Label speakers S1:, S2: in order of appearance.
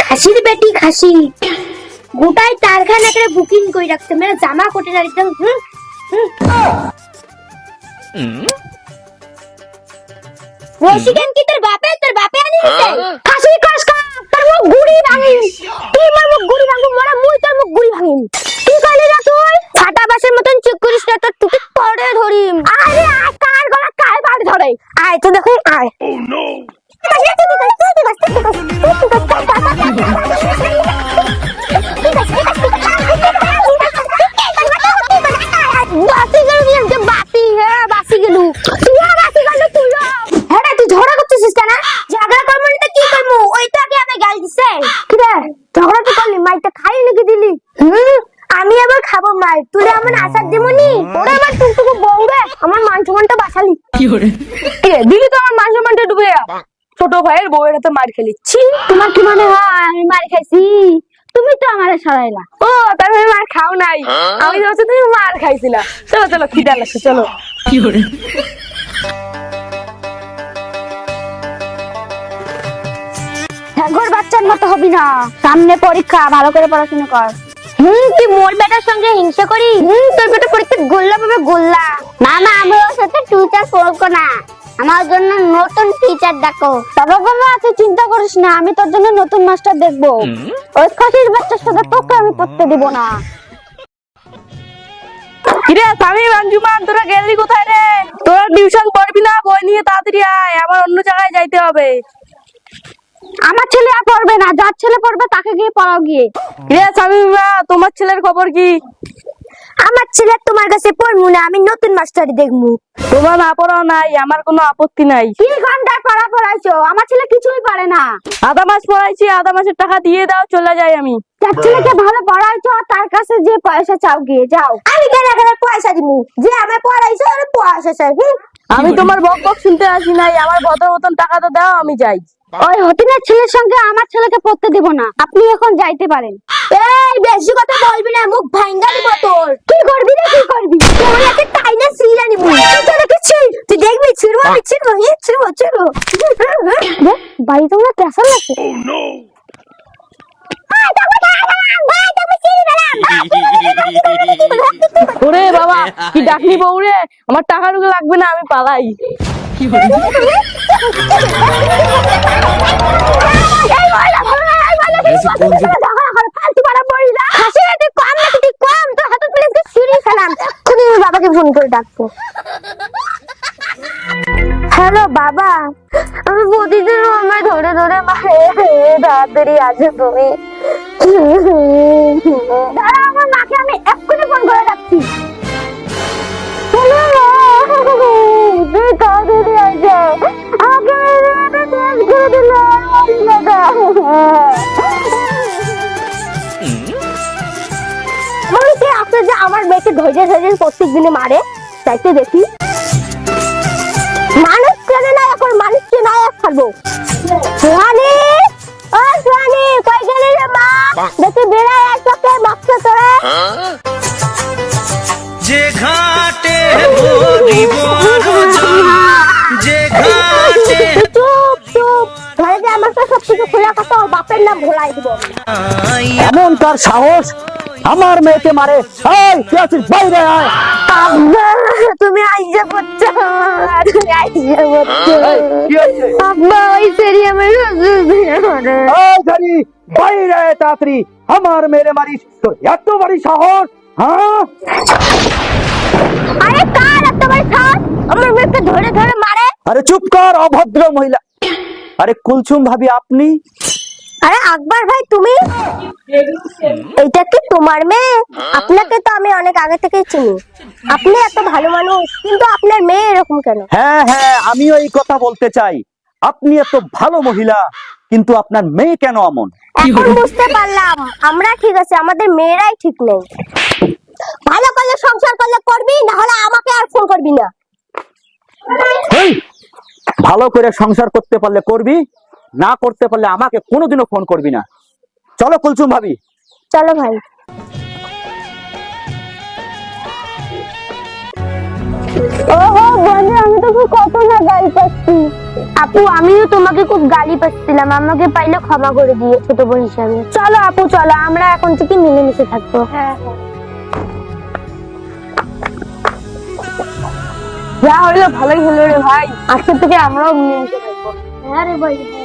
S1: খাসির বেটি খাসি। গোটাই কারখানা করে বুকিং করে রাখতে মেরে জামা কোটে একদম হুম? রসিকেন কি তোর বাপে? তোর বাপে আনি খাসি কস তোর মুখ গুড়ি ভাঙি তুই মোর মুখ গুড়ি ভাঙু মোরা মুই তোর মুখ গুড়ি ভাঙি কি কইলি রে তুই ফাটা বাসের করিস না তোর টুকি পরে ধরিম। আরে তুই আমার আসার দিমনি? ওরা আমার টুকটুকু আমার মান সম্মানটা বাঁচালি।
S2: কি দিলি তো আমার মান সম্মানটা ডুবে। ছোট ভাইয়ের বউয়ের হাতে মার খেলি। ছি
S1: তোমার কি মনে হয় আমি মার খাইছি? তুমি তো আমারে সরাইলা।
S2: ও তার মানে মার খাও নাই। আমি ভাবছি তুমি মার খাইছিলা চলো চলো খিদা লাগছে চলো।
S1: ঘর বাচ্চার মতো হবি না। সামনে পরীক্ষা ভালো করে পড়াশোনা কর। হুম তুই মোর বেটার সঙ্গে হিংসা করি? হুম তোর বেটা পরীক্ষা গোল্লা পাবে গোল্লা। না না আমি ওর সাথে টিচার পড়ব না। আমার জন্য নতুন টিচার ডাকো। বাবা বাবা তুই চিন্তা করিস না আমি তোর জন্য নতুন মাস্টার দেখব। ওই খাসির বাচ্চার সাথে তোকে আমি পড়তে দিব না।
S2: কিরে স্বামী আঞ্জুমান তোরা গেলি কোথায় রে? তোরা টিউশন পড়বি না বই নিয়ে তাড়াতাড়ি আয় আমার অন্য জায়গায় যাইতে হবে।
S1: আমার ছেলে আর পড়বে না যার ছেলে পড়বে তাকে গিয়ে পড়াও গিয়ে।
S2: কিরে স্বামী তোমার ছেলের খবর কি?
S1: আমার ছেলে তোমার কাছে পড়ব না আমি নতুন মাস্টারই দেখব।
S2: তোমরা না পড়াও নাই আমার কোনো আপত্তি নাই।
S1: তিন ঘণ্টার পড়া পড়াইছো আমার ছেলে কিছুই পারে না।
S2: আধা মাস পড়াইছি আধা মাসের টাকা দিয়ে দাও চলে যাই আমি।
S1: যার ছেলেকে ভালো পড়াইছো তার কাছে যে পয়সা চাও গিয়ে যাও। আমি কেন এখানে পয়সা দিব যে আমার পড়াইছো ওর পয়সা চাই?
S2: আমি তোমার বক বক শুনতে আসি নাই আমার ভদ্র মতন টাকা তো দাও আমি যাই।
S1: ওই হতিনের ছেলের সঙ্গে আমার ছেলেকে পড়তে দিব না আপনি এখন যাইতে পারেন। এই বেশি কথা বলবি না মুখ ভাঙ্গা দিব তোর। কি করবি রে কি করবি? তোর একে টাইনা সিলা নিব। তোর একে ছিড় তুই দেখবি? ছিড়বো আমি ছিড়বো ই ছিড়বো ছিড়বো। দেখ বাড়ি তোমরা কেসা লাগছে
S2: ওরে কি রে আমার টাকা টুকু লাগবে না আমি পালাই।
S1: বাবাকে ফোন করে ডাকবো। হ্যালো বাবা আমি প্রতিদিন আমায় ধরে ধরে মারে তাড়াতাড়ি আছে তুমি। আমার মাকে মনে কি আছে যে আমার মেয়েকে ধৈর্য ধৈর্য প্রত্যেক দিনে মারে চাইতে দেখি। মানুষ চেনে না এখন মানুষকে না এক ছাড়বো? সোহানি, ও সোহানি, কই গেলি রে মা? দেখি বেড়ায় একসাথে বাচ্চা তোরা।
S3: যে ঘাটে ভরিব
S1: আমার সাথে সবকিছু খোলা কথা ওর বাপের নাম ভোলাই দিব
S4: এমন তার সাহস? আমার মেয়েকে মারে। এই তুই আছিস? বাইরে আয়।
S1: আব্বা তুমি আইসা পড়ছো। তুমি আইসা পড়ছো।
S4: এই, কি হয়েছে?
S1: আব্বা ওই সেরি আমার শ্বশুর দিয়ে মারে।
S4: এই ধরি বাইরে আয় তাড়াতাড়ি। আমার মেয়েরে মারিস। তোর এত বড় সাহস হ্যাঁ?
S1: আরে কার এত বড় সাহস? আমার মেয়েকে ধরে ধরে মারে।
S4: আরে চুপ কর অভদ্র মহিলা। আরে কুলছুম ভাবি আপনি?
S1: আরে আকবর ভাই তুমি? এইটা কি তোমার মেয়ে? আপনাকে তো আমি অনেক আগে থেকেই চিনি। আপনি এত ভালো মানুষ কিন্তু আপনার মেয়ে এরকম কেন?
S4: হ্যাঁ হ্যাঁ আমিও এই কথা বলতে চাই। আপনি এত ভালো মহিলা কিন্তু আপনার মেয়ে কেন এমন
S1: এখন বুঝতে পারলাম। আমরা ঠিক আছে আমাদের মেয়েরাই ঠিক নেই। ভালো করলে সংসার করলে করবি না
S4: ভালো করে সংসার করতে পারলে করবি না করতে পারলে আমাকে কোনোদিনও ফোন করবি না। চলো কুলচুম ভাবি।
S1: চলো ভাই।
S5: আমি কত না পাচ্ছি। আপু আমিও তোমাকে খুব গালি পাচ্ছিলাম। আমাকে পাইলে ক্ষমা করে দিয়ে ছোট হিসাবে। চলো আপু চলো আমরা এখন থেকে মিলেমিশে থাকব। হ্যাঁ।, হ্যাঁ।
S2: যা হইল ভালোই হলো রে ভাই। আজকে থেকে আমরাও নিয়ে থাকব।
S5: হ্যাঁ রে ভাই।